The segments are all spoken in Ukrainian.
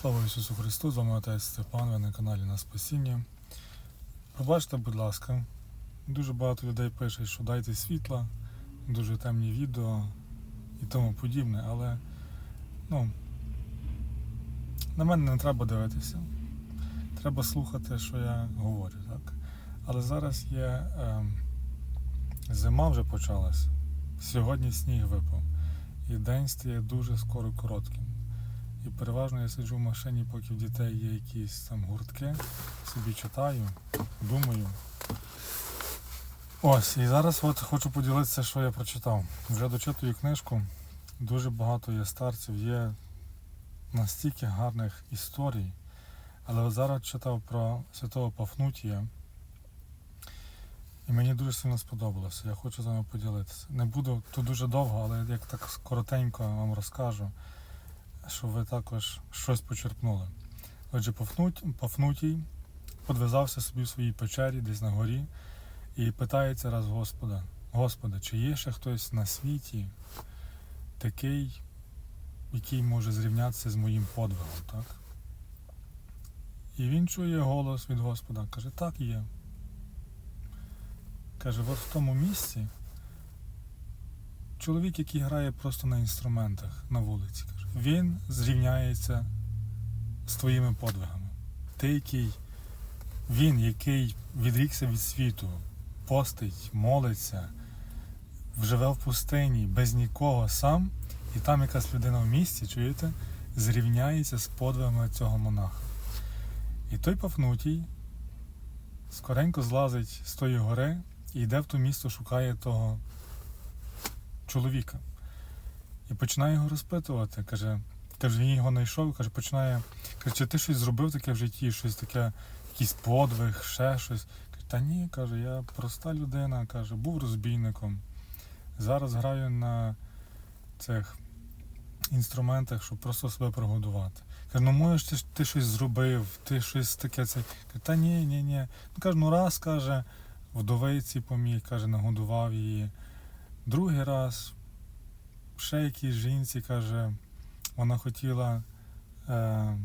Слава Ісусу Христу, з вами отець Степан, ви на каналі на Спасіння. Пробачте, будь ласка, дуже багато людей пише, що дайте світла, дуже темні відео і тому подібне, але ну, на мене не треба дивитися. Треба слухати, що я говорю, так? Але зараз є е, зима вже почалась. Сьогодні сніг випав. І день стає дуже скоро коротким. І переважно я сиджу в машині, поки в дітей є якісь там гуртки, собі читаю, думаю. Ось, і зараз от хочу поділитися, що я прочитав. Вже дочитую книжку. Дуже багато є старців, є настільки гарних історій. Але зараз читав про святого Пафнутія. І мені дуже сильно сподобалося. Я хочу з вами поділитися. Не буду тут дуже довго, але як так коротенько вам розкажу щоб ви також щось почерпнули. Отже, Пафнутій подвизався собі в своїй печері десь на горі і питається раз Господа, Господи, чи є ще хтось на світі такий, який може зрівнятися з моїм подвигом, так? І він чує голос від Господа, каже, так є. Каже, от в тому місці чоловік, який грає просто на інструментах на вулиці, він зрівняється з твоїми подвигами. Ти, який, він, який відрікся від світу, постить, молиться, живе в пустині, без нікого сам, і там якась людина в місті, чуєте, зрівняється з подвигами цього монаха. І той Пафнутій скоренько злазить з тої гори і йде в то місто, шукає того чоловіка. І починає його розпитувати. Каже, каже, він його знайшов, каже, починає. Каже, чи ти щось зробив таке в житті, щось таке, якийсь подвиг, ще щось. Каже, та ні, каже, я проста людина, каже, був розбійником. Зараз граю на цих інструментах, щоб просто себе прогодувати. Каже, ну можеш ти, ти щось зробив, ти щось таке це. Каже, та ні, ні, ні. Ну каже, ну раз каже, вдовиці поміг, каже, нагодував її. Другий раз ще якійсь жінці каже, вона хотіла е,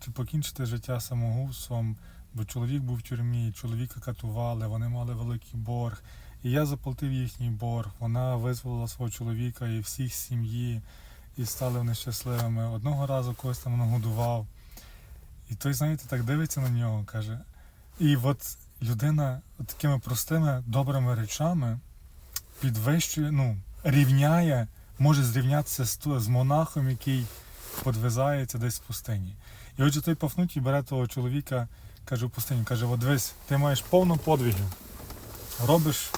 чи покінчити життя самогубством, бо чоловік був в тюрмі, чоловіка катували, вони мали великий борг. І я заплатив їхній борг. Вона визволила свого чоловіка і всіх сім'ї, і стали вони щасливими. Одного разу когось там нагодував. І той, знаєте, так дивиться на нього, каже. І от людина от такими простими добрими речами підвищує, ну, рівняє, може зрівнятися з, з монахом, який подвизається десь в пустині. І отже той Пафнутій бере того чоловіка, каже в пустині, каже, от дивись, ти маєш повно подвигів, робиш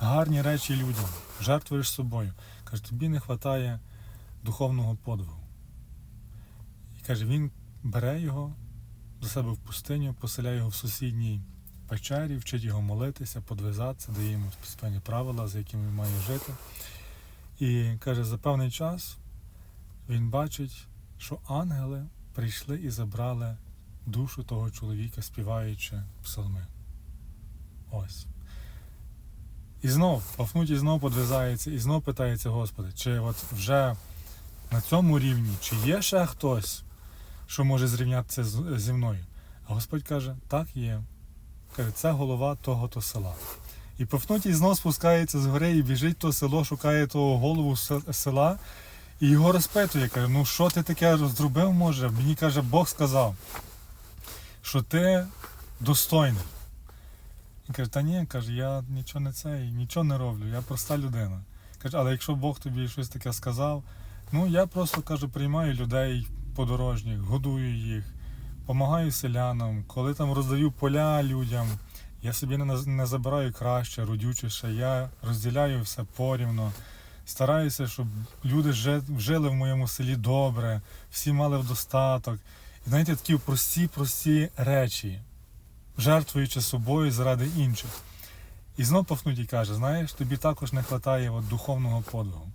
гарні речі людям, жертвуєш собою. Каже, тобі не вистачає духовного подвигу. І каже, він бере його до себе в пустиню, поселяє його в сусідній печері, вчить його молитися, подвизатися, дає йому спеціальні правила, за якими він має жити. І каже, за певний час він бачить, що ангели прийшли і забрали душу того чоловіка, співаючи псалми. Ось. І знов, Пафнутій знов подвизається і знов питається Господи, чи от вже на цьому рівні, чи є ще хтось, що може зрівнятися зі мною? А Господь каже, так є. Це голова того-то села. І Пафнутій знов спускається з гори і біжить то село, шукає того голову села і його розпитує, каже, ну що ти таке зробив, може? Мені каже, Бог сказав, що ти достойний. Він каже, та ні, каже, я нічого не цей, нічого не роблю, я проста людина. Каже, але якщо Бог тобі щось таке сказав, ну я просто каже, приймаю людей подорожніх, годую їх, допомагаю селянам, коли там роздаю поля людям, я собі не, не забираю краще, родючіше, я розділяю все порівно. Стараюся, щоб люди жили в моєму селі добре, всі мали в достаток. І знаєте, такі прості, прості речі, жертвуючи собою заради інших. І знов Пафнутій каже, знаєш, тобі також не вистачає духовного подвигу.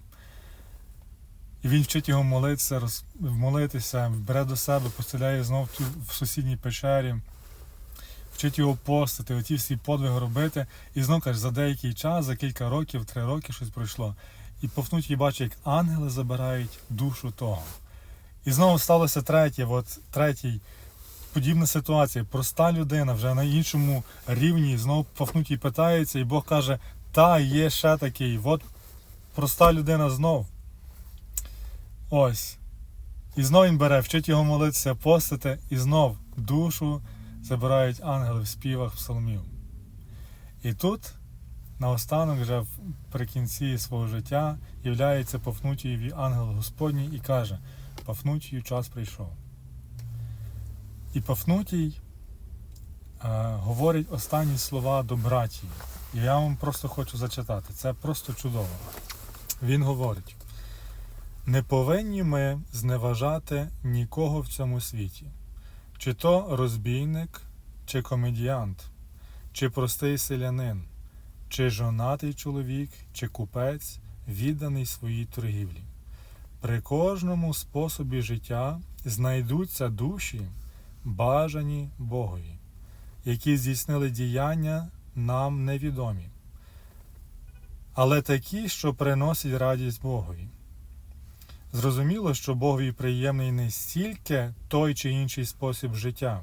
І він вчить його молитися, роз... молитися, бере до себе, поселяє знов в сусідній печері, вчить його постити, оті всі подвиги робити. І знов каже, за деякий час, за кілька років, три роки щось пройшло. І Пафнутій бачить, як ангели забирають душу того. І знову сталося третє, от третій. Подібна ситуація. Проста людина вже на іншому рівні знову Пафнутій питається, і Бог каже: та є ще такий. От проста людина знов. Ось. І знов він бере, вчить його молитися, постити, і знов душу забирають ангели в співах псалмів. І тут, наостанок, вже при кінці свого життя, являється Пафнутієві ангел Господній і каже: Пафнутію час прийшов. І Пафнутій е, говорить останні слова до братії. І я вам просто хочу зачитати. Це просто чудово. Він говорить: не повинні ми зневажати нікого в цьому світі, чи то розбійник, чи комедіант, чи простий селянин, чи жонатий чоловік, чи купець, відданий своїй торгівлі. При кожному способі життя знайдуться душі, бажані Богові, які здійснили діяння нам невідомі, але такі, що приносять радість Богові. Зрозуміло, що Богові приємний не стільки той чи інший спосіб життя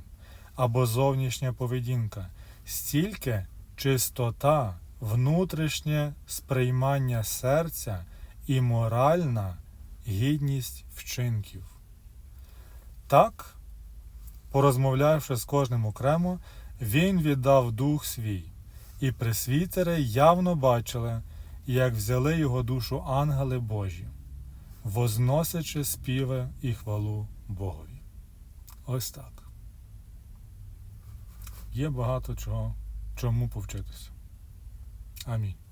або зовнішня поведінка, стільки чистота, внутрішнє сприймання серця і моральна гідність вчинків. Так, порозмовлявши з кожним окремо, він віддав дух свій, і пресвітери явно бачили, як взяли його душу ангели Божі, возносячи співи і хвалу Богові. Ось так. Є багато чого, чому повчитися. Амінь.